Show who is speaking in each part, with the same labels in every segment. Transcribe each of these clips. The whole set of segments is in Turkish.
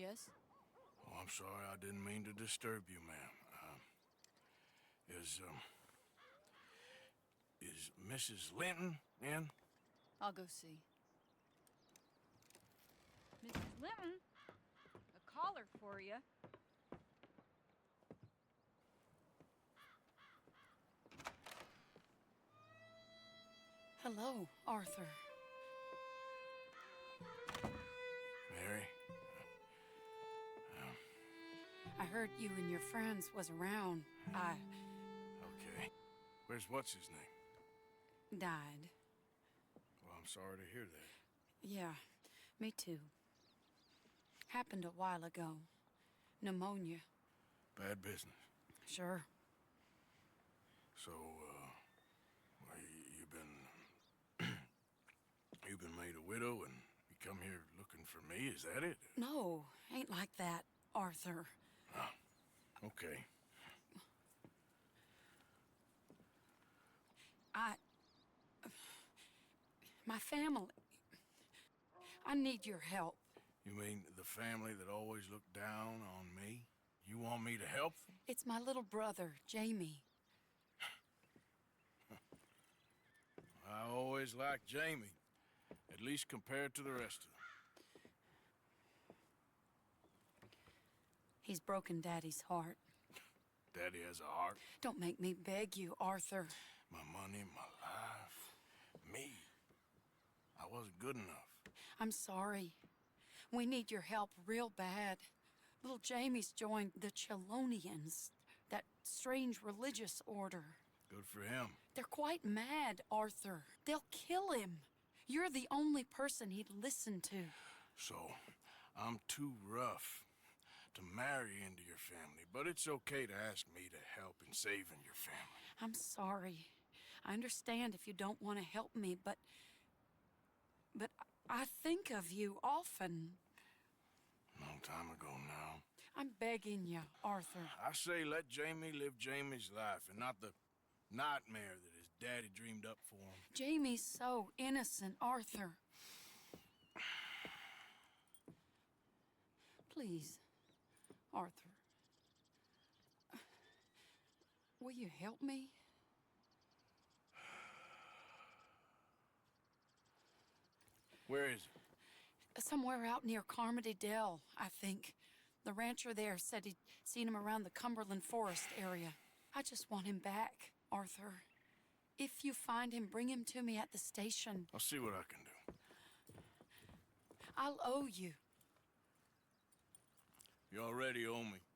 Speaker 1: Yes?
Speaker 2: Oh, I'm sorry. I didn't mean to disturb you, ma'am. Um, is um is Mrs. Linton in?
Speaker 1: I'll go see. Mrs. Linton, a caller for you. Hello, Arthur. I heard you and your friends was around. I
Speaker 2: Okay. Where's what's his name?
Speaker 1: died.
Speaker 2: Well, I'm sorry to hear that.
Speaker 1: Yeah, me too. Happened a while ago. Pneumonia.
Speaker 2: Bad business.
Speaker 1: Sure.
Speaker 2: So, uh, well, you, you've been you've been made a widow and you come here looking for me. Is that it?
Speaker 1: No, ain't like that, Arthur.
Speaker 2: Okay.
Speaker 1: I. My family. I need your help.
Speaker 2: You mean the family that always looked down on me? You want me to help them?
Speaker 1: It's my little brother, Jamie.
Speaker 2: I always liked Jamie, at least compared to the rest of them.
Speaker 1: He's broken Daddy's heart.
Speaker 2: Daddy has a heart,
Speaker 1: Don't make me beg you, Arthur.
Speaker 2: my money, my life, me. I wasn't good enough.
Speaker 1: I'm sorry. We need your help real bad. Little Jamie's joined the Chelonians, that strange religious order.
Speaker 2: Good for him.
Speaker 1: They're quite mad, Arthur. They'll kill him. You're the only person he'd listen to.
Speaker 2: So, I'm too rough to marry into your family, but it's okay to ask me to help in saving your family.
Speaker 1: I'm sorry. I understand if you don't want to help me, but. But I think of you often.
Speaker 2: Long time ago now.
Speaker 1: I'm begging you, Arthur.
Speaker 2: I say let Jamie live Jamie's life and not the nightmare that his daddy dreamed up for him.
Speaker 1: Jamie's so innocent, Arthur. Please, Arthur. Will you help me?
Speaker 2: Where is he?
Speaker 1: Somewhere out near Carmody Dell, I think. The rancher there said he'd seen him around the Cumberland Forest area. I just want him back, Arthur. If you find him, bring him to me at the station.
Speaker 2: I'll see what I can do.
Speaker 1: I'll owe you.
Speaker 2: You already owe me.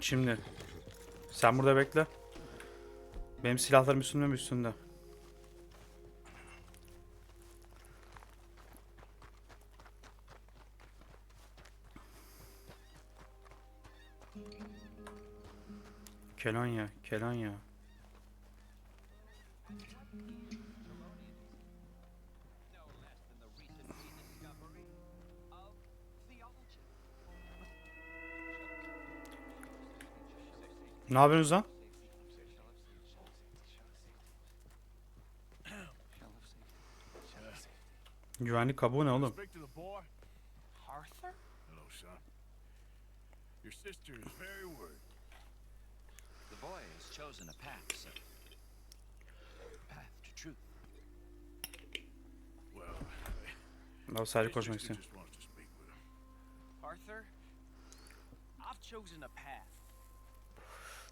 Speaker 3: Şimdi. Sen burada bekle. Benim silahlarım üstünde mi üstünde? Kelonya, Kelonya. Ne yapıyorsunuz lan? Güvenlik kabuğu ne oğlum?
Speaker 2: Speak to the boy.
Speaker 4: Arthur?
Speaker 2: Hello, son. Your sister is very worried.
Speaker 4: The boy has chosen a path, sir. Path to truth.
Speaker 2: Well,
Speaker 3: Abi sadece
Speaker 2: sister
Speaker 3: istiyorum.
Speaker 5: Arthur, I've chosen a path.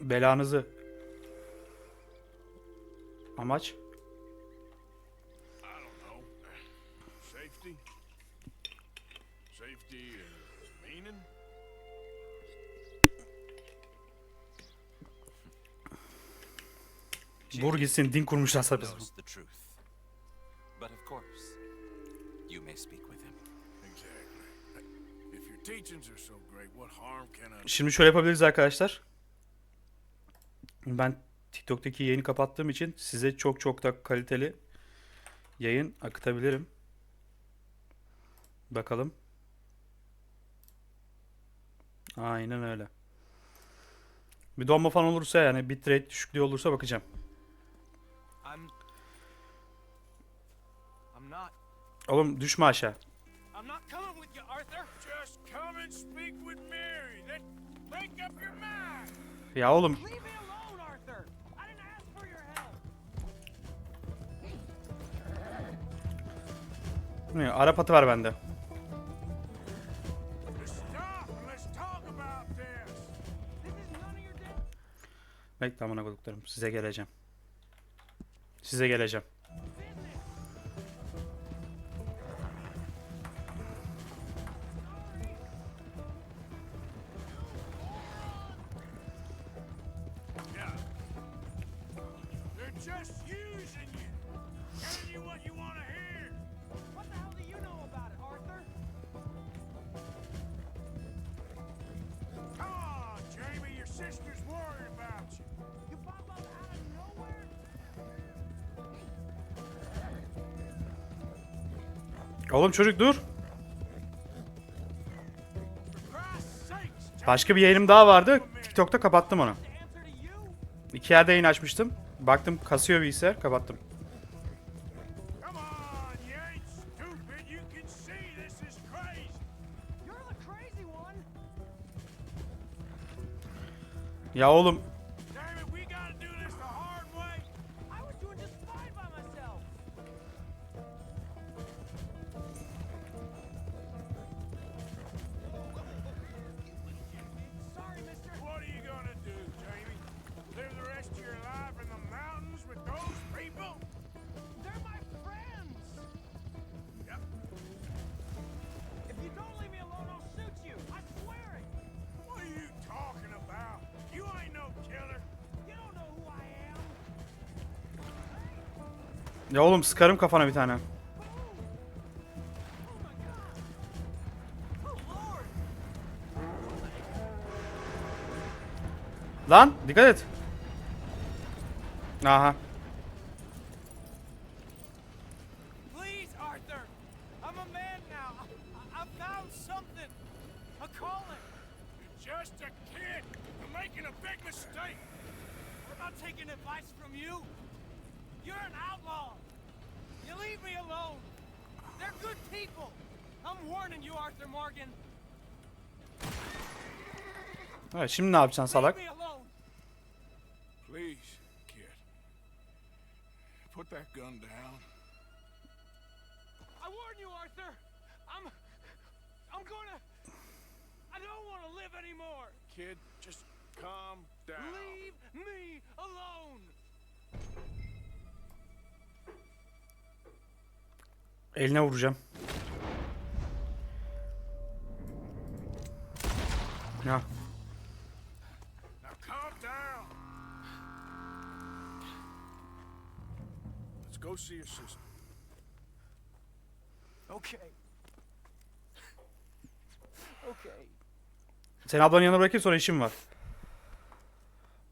Speaker 3: Belanızı. Amaç? Vur gitsin din
Speaker 4: the truth. But of course, you may speak with him.
Speaker 2: Exactly. If your teachings are so great, what harm can I
Speaker 3: Şimdi şöyle yapabiliriz arkadaşlar. Ben TikTok'taki yayını kapattığım için size çok çok da kaliteli yayın akıtabilirim. Bakalım. Aynen öyle. Bir donma falan olursa yani bitrate düşüklüğü olursa bakacağım.
Speaker 5: I'm. I'm not.
Speaker 3: Oğlum düşme aşağı.
Speaker 5: I'm not coming with you, Arthur.
Speaker 2: Just come and speak with Mary. Then make up your mind.
Speaker 3: Ya oğlum
Speaker 5: Leave
Speaker 3: ne, Arap atı var bende. Bekle amına koyduklarım. Size geleceğim. Size geleceğim.
Speaker 2: Just you.
Speaker 3: Oğlum çocuk dur. Başka bir yayınım daha vardı. TikTok'ta kapattım onu. İki yerde yayın açmıştım. Baktım kasıyor bilgisayar kapattım.
Speaker 2: Come on,
Speaker 3: ya oğlum sıkarım kafana bir tane. Lan dikkat et. Aha.
Speaker 5: They're good people. I'm warning you, Arthur Morgan.
Speaker 3: Evet şimdi ne yapacaksın salak?
Speaker 5: Leave me alone.
Speaker 2: Please, kid. Put that gun down.
Speaker 5: I warn you, Arthur. I'm. I'm gonna. I don't want to live anymore.
Speaker 2: Kid, just calm down.
Speaker 5: Leave me alone.
Speaker 3: Eline vuracağım. Ya
Speaker 2: go see your sister.
Speaker 5: Okay. Okay.
Speaker 3: seni ablanın yanına bırakayım sonra işim var.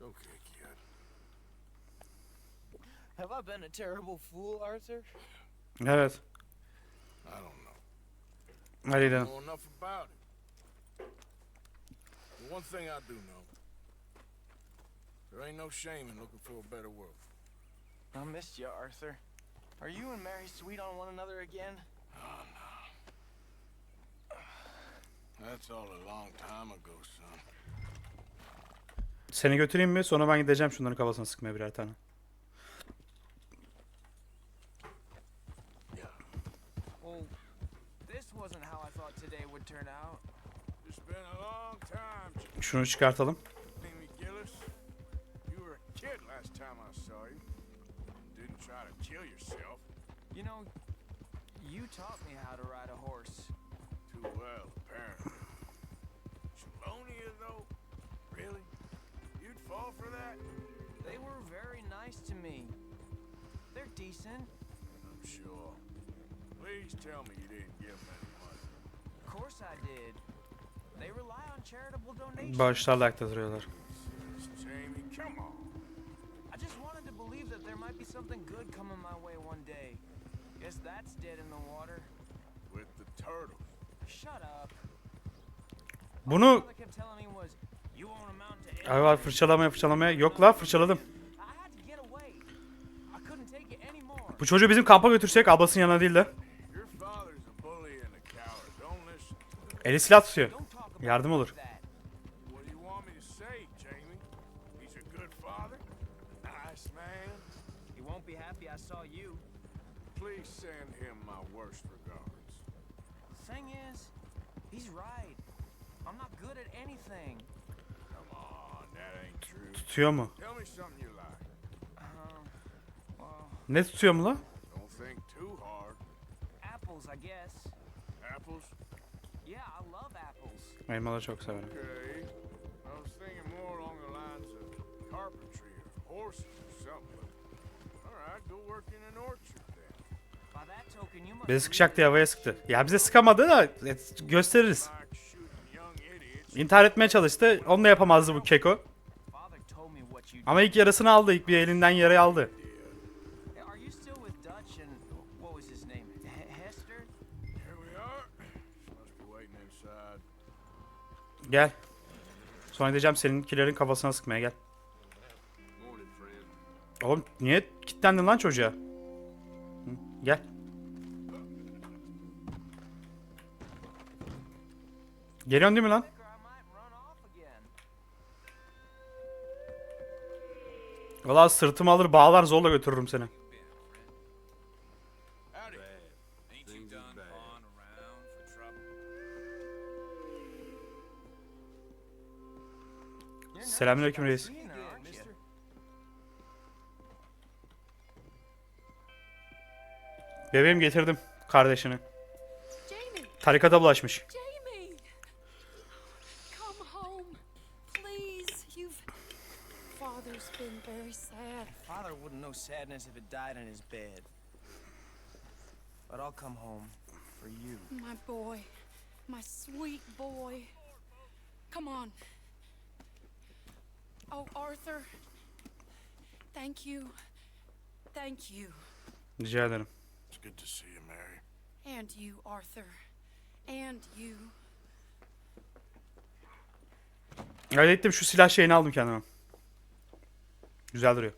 Speaker 2: Okay, kid.
Speaker 6: Have I been a terrible fool, Arthur?
Speaker 3: Evet.
Speaker 2: I don't know.
Speaker 3: Hadi gidelim.
Speaker 2: know enough about it. But one thing I do know. There ain't no shame in looking for a better world.
Speaker 6: I missed you, Arthur. Are you and Mary sweet on one another again?
Speaker 2: That's all a long time ago, son.
Speaker 3: Seni götüreyim mi? Sonra ben gideceğim şunların kafasına sıkmaya birer tane.
Speaker 2: Kill yourself.
Speaker 6: You know, you taught me how to ride a horse.
Speaker 2: Too well, apparently. Chelonia, though? Really? You'd fall for that?
Speaker 6: They were very nice to me. They're decent.
Speaker 2: I'm sure. Please tell me you didn't give them
Speaker 3: Bağışlarla ayakta duruyorlar.
Speaker 2: Jesus, Jamie, come on.
Speaker 6: I just wanted to believe that there might be something good coming my way one day. Guess that's dead in the water.
Speaker 2: With the turtles.
Speaker 6: Shut up.
Speaker 3: Bunu
Speaker 6: All they kept telling me was, you won't amount to
Speaker 3: ay var
Speaker 6: anything."
Speaker 3: fırçalamaya fırçalamaya. Yok la fırçaladım.
Speaker 6: I had to get away. I couldn't take it anymore.
Speaker 3: Bu çocuğu bizim kampa götürsek ablasının yanına değil de.
Speaker 6: Be happy I saw you.
Speaker 2: Please send him my worst regards.
Speaker 6: Thing is, he's right. I'm not good at anything.
Speaker 2: Come on, that ain't true.
Speaker 3: Tutuyor mu?
Speaker 2: Tell me something you like.
Speaker 6: Um, well,
Speaker 3: Ne tutuyor mu la?
Speaker 2: Don't think too hard.
Speaker 6: apples, I guess.
Speaker 2: Apples?
Speaker 6: Yeah, I love apples.
Speaker 3: Elmaları çok severim.
Speaker 2: Okay. I was thinking more along the lines of carpentry or horses or something. All right, go work in an orchard then.
Speaker 6: By that token, you must.
Speaker 3: Bizi sıkacak diye havaya sıktı. Ya bize sıkamadı da e, gösteririz.
Speaker 2: Like shooting young idiots.
Speaker 3: İntihar etmeye çalıştı. Onu da yapamazdı bu keko.
Speaker 6: Father told me what you
Speaker 3: Ama ilk yarısını aldı. İlk bir elinden yarayı aldı. Gel. Sonra diyeceğim seninkilerin kafasına sıkmaya gel. Oğlum niye kilitlendin lan çocuğa? Gel. Geliyorsun değil mi lan? Valla sırtımı alır bağlar zorla götürürüm seni. Selamünaleyküm reis. Bebeğim getirdim kardeşini. Tarikata bulaşmış.
Speaker 1: Jamie! Come home. Please. You've. Father's been very sad.
Speaker 6: Father wouldn't know sadness if it died in his bed. But I'll come home for you.
Speaker 1: My boy. My sweet boy. Come on. Oh, Arthur. Thank you. Thank you.
Speaker 3: Rica ederim.
Speaker 2: It's good to see you, Mary.
Speaker 1: And you, Arthur. And you.
Speaker 3: Öyle ettim şu silah şeyini aldım kendime. Güzel duruyor.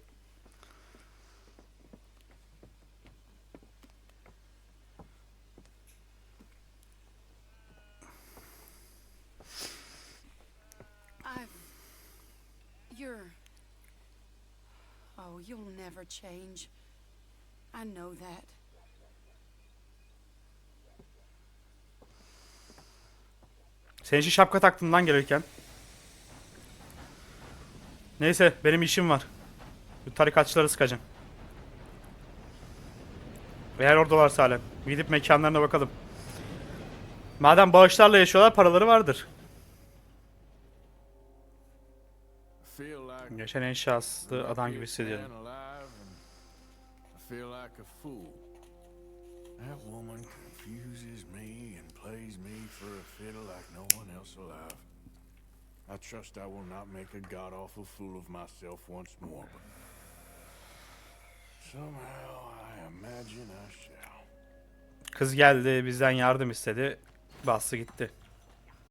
Speaker 1: I've. You're. Oh, you'll never change. I know that.
Speaker 3: Senin için şapka taktım lan gelirken. Neyse benim işim var. Bu tarikatçıları sıkacağım. Eğer oradalarsa hala. Gidip mekanlarına bakalım. Madem bağışlarla yaşıyorlar paraları vardır.
Speaker 2: I feel like
Speaker 3: Geçen en şanslı adam gibi hissediyorum.
Speaker 2: That woman confuses me and plays me for a fiddle like no one else alive. I trust I will not make a god awful fool of myself once more, but somehow I imagine I shall.
Speaker 3: Kız geldi bizden yardım istedi. Bastı gitti.